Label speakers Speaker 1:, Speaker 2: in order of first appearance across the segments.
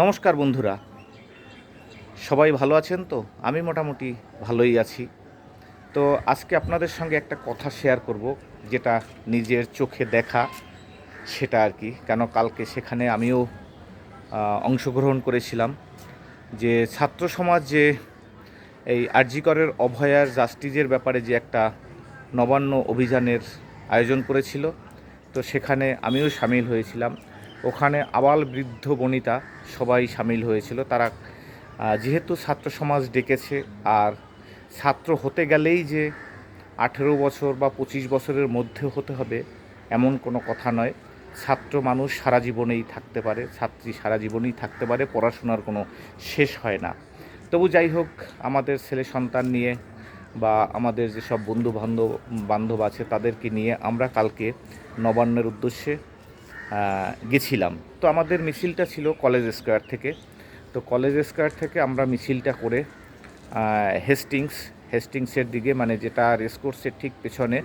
Speaker 1: নমস্কার বন্ধুরা। সবাই ভালো আছেন তো? আমি মোটামুটি ভালোই আছি। তো আজকে আপনাদের সঙ্গে একটা কথা শেয়ার করব, যেটা নিজের চোখে দেখা, সেটা আর কি। কেন কালকে সেখানে আমিও অংশগ্রহণ করেছিলাম যে ছাত্র সমাজ যে এই আরজিকরের অভয়ার জাস্টিজের ব্যাপারে যে একটা নবান্ন অভিযানের আয়োজন করেছিল, তো সেখানে আমিও সামিল হয়েছিলাম। ওখানে আবাল বৃদ্ধ বনিতা সবাই সামিল হয়েছিল। তারা যেহেতু ছাত্র সমাজ ডেকেছে, আর ছাত্র হতে গেলেই যে আঠেরো বছর বা পঁচিশ বছরের মধ্যে হতে হবে, এমন কোনো কথা নয়। ছাত্র মানুষ সারা জীবনেই থাকতে পারে, ছাত্রী সারা জীবনেই থাকতে পারে, পড়াশোনার কোনো শেষ হয় না। তবু যাই হোক, আমাদের ছেলে সন্তান নিয়ে বা আমাদের যেসব বন্ধু বান্ধব বান্ধব আছে তাদেরকে নিয়ে আমরা কালকে নবান্নের উদ্দেশ্যে গেছিলাম। তো আমাদের মিছিলটা ছিল কলেজ স্কোয়ার থেকে। তো কলেজ স্কোয়ার থেকে আমরা মিছিলটা করে হেস্টিংস হেস্টিংসের দিকে মানে যেটা রেসকোর্সের ঠিক পেছনে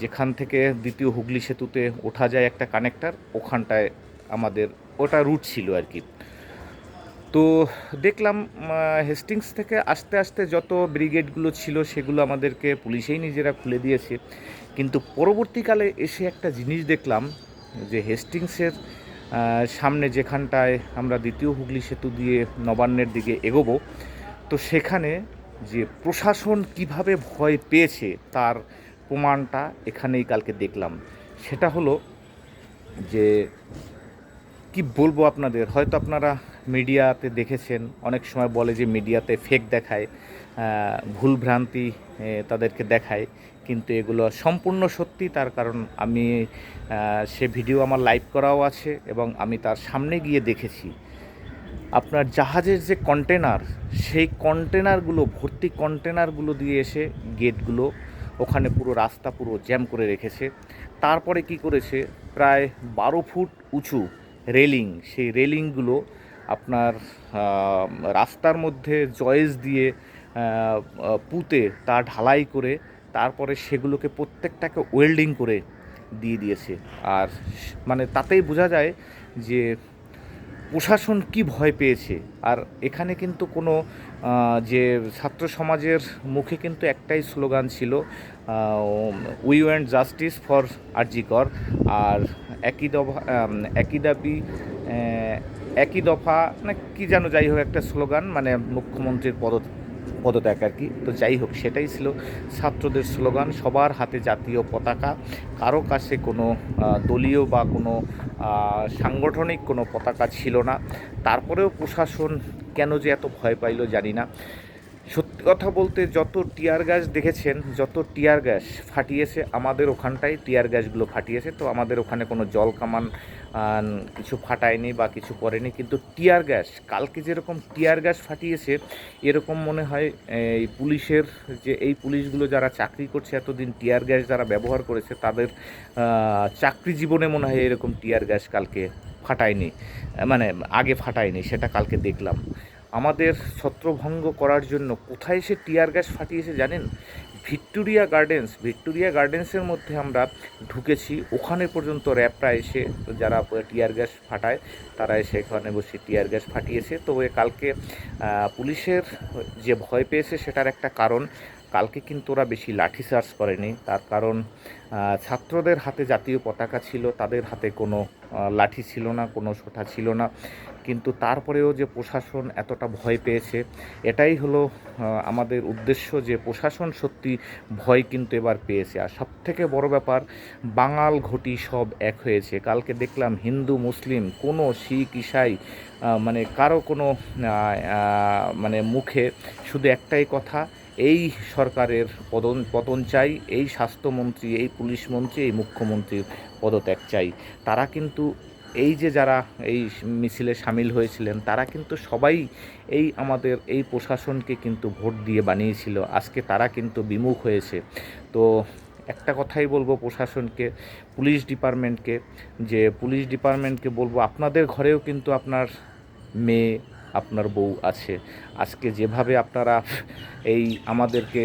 Speaker 1: যেখান থেকে দ্বিতীয় হুগলি সেতুতে ওঠা যায় একটা কানেক্টার, ওখানটায় আমাদের, ওটা রুট ছিল আর কি। তো দেখলাম হেস্টিংস থেকে আস্তে আস্তে যত ব্রিগেডগুলো ছিল সেগুলো আমাদেরকে পুলিশেই নিজেরা খুলে দিয়েছে। কিন্তু পরবর্তীকালে এসে একটা জিনিস দেখলাম যে হেস্টিংসের সামনে যেখানটায় আমরা দ্বিতীয় হুগলি সেতু দিয়ে নবান্নের দিকে এগোবো তো সেখানে যে প্রশাসন কীভাবে ভয় পেয়েছে তার প্রমাণটা এখানেই কালকে দেখলাম। সেটা হলো যে কি বলব আপনাদের? হয়তো আপনারা মিডিয়াতে দেখেছেন অনেক সময় বলে যে মিডিয়াতে ফেক দেখায় আহ, ভুল ভ্রান্তি তাদেরকে দেখায়। কিন্তু এগুলো সম্পূর্ণ সত্যি, তার কারণ আমি সে ভিডিও আমার লাইভ করাও আছে এবং আমি তার সামনে গিয়ে দেখেছি। আপনার জাহাজের যে কন্টেনার, সেই কন্টেনারগুলো, ভর্তি কন্টেনারগুলো দিয়ে এসে গেটগুলো ওখানে পুরো রাস্তা পুরো জ্যাম করে রেখেছে। তারপরে কি করেছে? প্রায় বারো ফুট উঁচু রেলিং, সেই রেলিংগুলো আপনার রাস্তার মধ্যে জয়েস দিয়ে পুঁতে তা ঢালাই করে তারপরে সেগুলোকে প্রত্যেকটাকে ওয়েল্ডিং করে দিয়ে দিয়েছে। আর মানে তাতেই বোঝা যায় যে প্রশাসন কি ভয় পেয়েছে। আর এখানে কিন্তু কোনো যে ছাত্র সমাজের মুখে কিন্তু একটাই স্লোগান ছিল we want justice for RG Kar আর একই দফা একই দাবি একই দফা না কি যেন যাই হোক একটা স্লোগান মানে মুখ্যমন্ত্রীর পদ পদত্যাগ আর কি। তো যাই হোক, সেটাই ছিল ছাত্রদের স্লোগান, সবার হাতে জাতীয় পতাকা। কারও কাছে কোনো দলীয় বা কোনো সাংগঠনিক কোনো পতাকা ছিল না। তারপরেও প্রশাসন কেন যে এত ভয় পাইল জানি না। সত্যি কথা বলতে যত টিয়ার গ্যাস দেখেছেন, যত টিয়ার গ্যাস ফাটিয়েছে, আমাদের ওখানটাই টিয়ার গ্যাসগুলো ফাটিয়েছে। তো আমাদের ওখানে কোনো জল কামান কিছু ফাটায়নি বা কিছু করেনি। কিন্তু টিয়ার গ্যাস, কালকে যেরকম টিয়ার গ্যাস ফাটিয়েছে, এরকম মনে হয় এই পুলিশের যে, এই পুলিশগুলো যারা চাকরি করছে, এতদিন টিয়ার গ্যাস যারা ব্যবহার করেছে, তাদের চাকরি জীবনে মনে হয় এরকম টিয়ার গ্যাস কালকে ফাটায়নি মানে আগে ফাটায়নি, সেটা কালকে দেখলাম। আমাদের ছত্রভঙ্গ করার জন্য কোথায় সে টিয়ার গ্যাস ফাটিয়েছে জানেন? ভিক্টোরিয়া গার্ডেন্স, ভিক্টোরিয়া গার্ডেন্সের মধ্যে আমরা ঢুকেছি। ওখানে পর্যন্ত র্যাবরা এসে যারা টিয়ার গ্যাস ফাটায়, তারা এসে এখানে বসে টিয়ার গ্যাস ফাটিয়েছে। তো কালকে পুলিশের যে ভয় পেয়েছে সেটার একটা কারণ, কালকে কিন্তু ওরা বেশি লাঠি চার্জ করেনি। তার কারণ ছাত্রদের হাতে জাতীয় পতাকা ছিল, তাদের হাতে কোনো লাঠি ছিল না, কোনো সোটা ছিল না। কিন্তু তারপরেও যে প্রশাসন এতটা ভয় পেয়েছে, এটাই হলো আমাদের উদ্দেশ্য যে প্রশাসন সত্যি ভয় কিন্তু এবার পেয়েছে। আর সব থেকে বড় ব্যাপার, বাঙাল ঘটি সব এক হয়েছে। কালকে দেখলাম হিন্দু, মুসলিম, কোনো শিখ, ইসাই মানে কারও কোনো মানে মুখে শুধু একটাই কথা, এই সরকারের পদন, পতন চাই, এই স্বাস্থ্যমন্ত্রী, এই পুলিশ মন্ত্রী, এই মুখ্যমন্ত্রীর পদত্যাগ চাই। তারা কিন্তু এই যে যারা এই মিছিলে সামিল হয়েছিলেন, তারা কিন্তু সবাই এই আমাদের এই প্রশাসনকে কিন্তু ভোট দিয়ে বানিয়েছিল। আজকে তারা কিন্তু বিমুখ হয়েছে। তো একটা কথাই বলব প্রশাসনকে, পুলিশ ডিপার্টমেন্টকে, যে পুলিশ ডিপার্টমেন্টকে বলব, আপনাদের ঘরেও কিন্তু আপনার মেয়ে আপনার বউ আছে। আজকে যেভাবে আপনারা এই আমাদেরকে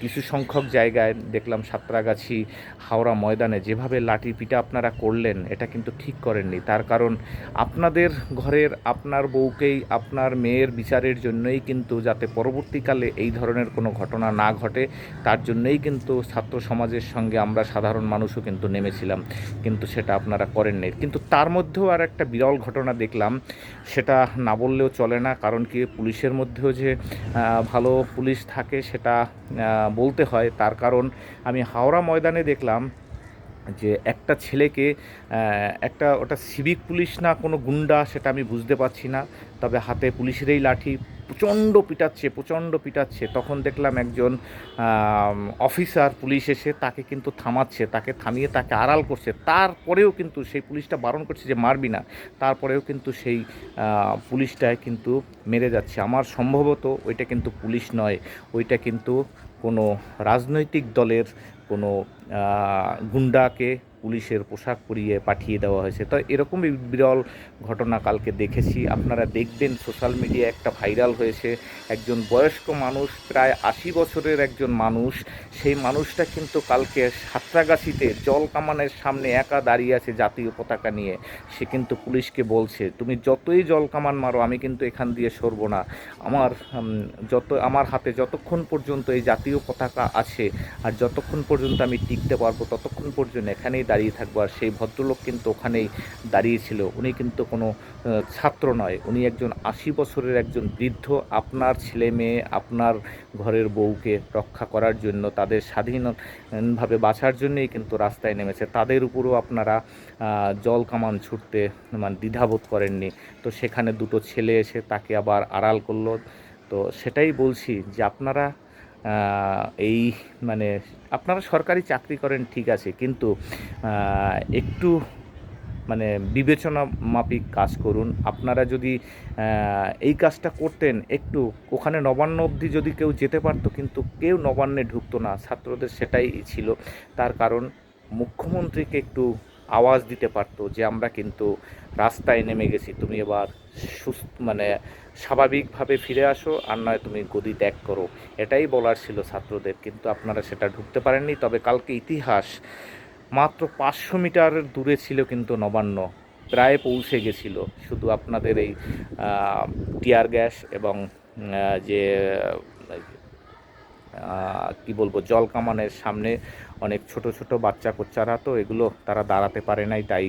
Speaker 1: কিছু সংখ্যক জায়গায় দেখলাম সাঁতরাগাছি, হাওড়া ময়দানে যেভাবে লাঠি পিটা আপনারা করলেন, এটা কিন্তু ঠিক করেননি। তার কারণ আপনাদের ঘরের আপনার বউকেই, আপনার মেয়ের বিচারের জন্যই কিন্তু যাতে পরবর্তীকালে এই ধরনের কোনো ঘটনা না ঘটে, তার জন্যই কিন্তু ছাত্র সমাজের সঙ্গে আমরা সাধারণ মানুষও কিন্তু নেমেছিলাম। কিন্তু সেটা আপনারা করেননি। কিন্তু তার মধ্যেও আর একটা বিরল ঘটনা দেখলাম, সেটা না বললেও চলে না, কারণ কি পুলিশের মধ্যেও যে ভালো পুলিশ থাকে সেটা বলতে হয়। তার কারণ আমি হাওড়া ময়দানে দেখলাম যে একটা ছেলেকে একটা, ওটা সিভিক পুলিশ না, কোনো গুন্ডা সেটা আমি বুঝতে পারছি না। তবে হাতে পুলিশেরই লাঠি প্রচণ্ড পিটাচ্ছে প্রচণ্ড পিটাচ্ছে। তখন দেখলাম একজন অফিসার পুলিশ এসে তাকে কিন্তু থামাচ্ছে, তাকে থামিয়ে তাকে আড়াল করছে। তারপরেও কিন্তু সেই পুলিশটা বারণ করছে যে মারবি না। তারপরেও কিন্তু সেই পুলিশটায় কিন্তু মেরে যাচ্ছে। আমার সম্ভবত ওইটা কিন্তু পুলিশ নয়। ওইটা কিন্তু কোনো রাজনৈতিক দলের কোনো গুন্ডাকে পুলিশের পোশাক পরিয়ে পাঠিয়ে দেওয়া হয়েছে। তো এরকমই বিরল ঘটনা কালকে দেখেছি। আপনারা দেখবেন সোশ্যাল মিডিয়া একটা ভাইরাল হয়েছে। একজন বয়স্ক মানুষ, প্রায় আশি বছরের একজন মানুষ। সেই মানুষটা কিন্তু কালকে সাঁতরাগাছিতে জল কামানের সামনে একা দাঁড়িয়ে আছে জাতীয় পতাকা নিয়ে। সে কিন্তু পুলিশকে বলছে, তুমি যতই জল কামান মারো, আমি কিন্তু এখান দিয়ে সরবো না। আমার যত, আমার হাতে যতক্ষণ পর্যন্ত এই জাতীয় পতাকা আছে, আর যতক্ষণ পর্যন্ত আমি টিকতে পারব, ততক্ষণ পর্যন্ত এখানেই দাঁড়িয়ে থাকব আর সেই ভদ্রলোক কিন্তু ওখানেই দাঁড়িয়েছিল উনি কিন্তু কোনো ছাত্র নয়। উনি একজন আশি বছরের একজন বৃদ্ধ। আপনার ছেলে মেয়ে, আপনার ঘরের বউকে রক্ষা করার জন্য, তাদের স্বাধীনভাবে বাঁচার জন্যই কিন্তু রাস্তায় নেমেছে। তাদের উপরও আপনারা জল কামান ছুটতে মানে দ্বিধাবোধ করেননি। তো সেখানে দুটো ছেলে এসে তাকে আবার আড়াল করল। তো সেটাই বলছি যে আপনারা এই মানে আপনারা সরকারি চাকরি করেন, ঠিক আছে, কিন্তু একটু মানে বিবেচনা মাফিক কাজ করুন। আপনারা যদি এই কাজটা করতেন একটু, ওখানে নবান্ন অবধি যদি কেউ যেতে পারতো, কিন্তু কেউ নবান্নে ঢুকতো না। ছাত্রদের সেটাই ছিল। তার কারণ, মুখ্যমন্ত্রীকে একটু আওয়াজ দিতে পারতো যে, আমরা কিন্তু রাস্তায় নেমে গেছি, তুমি এবার সুস্থ মানে স্বাভাবিকভাবে ফিরে আসো, আর নয় তুমি গদি ত্যাগ করো। এটাই বলার ছিল ছাত্রদের, কিন্তু আপনারা সেটা ঢুকতে পারেননি। তবে কালকে ইতিহাস মাত্র পাঁচশো মিটার দূরে ছিল কিন্তু নবান্ন, প্রায় পৌঁছে গেছিল। শুধু আপনাদের এই টিয়ার গ্যাস এবং যে কি বলব, জল কামানের সামনে অনেক ছোট ছোট বাচ্চা কোচ্চারা তো এগুলো তারা দাঁড়াতে পারে নাই, তাই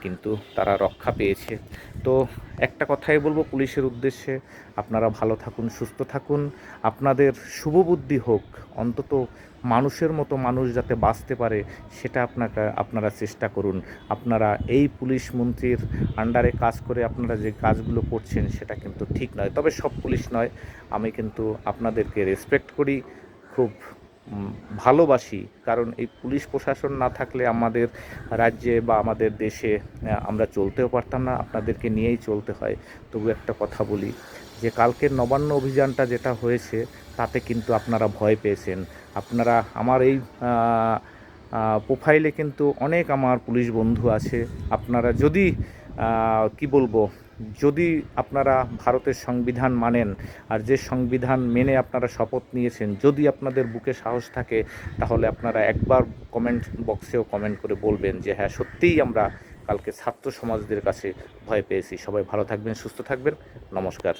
Speaker 1: কিন্তু তারা রক্ষা পেয়েছে। তো একটা কথাই বলব পুলিশের উদ্দেশ্যে, আপনারা ভালো থাকুন, সুস্থ থাকুন। আপনাদের শুভবুদ্ধি হোক, অন্তত মানুষের মতো মানুষ যাতে বাঁচতে পারে, সেটা আপনাকে, আপনারা চেষ্টা করুন। আপনারা এই পুলিশ মন্ত্রীর আন্ডারে কাজ করে আপনারা যে কাজগুলো করছেন, সেটা কিন্তু ঠিক নয়। তবে সব পুলিশ নয়। আমি কিন্তু আপনাদেরকে রেসপেক্ট করি। খুব ভালোবাসি। কারণ এই পুলিশ প্রশাসন না থাকলে আমাদের রাজ্যে বা আমাদের দেশে আমরা চলতেও পারতাম না, আপনাদেরকে নিয়েই চলতে হয়। তবু একটা কথা বলি যে, কালকের নবান্ন অভিযানটা যেটা হয়েছে, তাতে কিন্তু আপনারা ভয় পেয়েছেন। আপনারা আমার এই প্রোফাইলে কিন্তু অনেক আমার পুলিশ বন্ধু আছে। আপনারা যদি কি বলব যদি আপনারা ভারতের সংবিধান মানেন আর যে সংবিধান মেনে আপনারা শপথ নিয়েছেন, যদি আপনাদের বুকে সাহস থাকে, তাহলে আপনারা একবার কমেন্ট বক্সেও কমেন্ট করে বলবেন যে হ্যাঁ সত্যিই আমরা কালকে ছাত্র সমাজদের কাছে ভয় পেয়েছি। সবাই ভালো থাকবেন, সুস্থ থাকবেন। নমস্কার।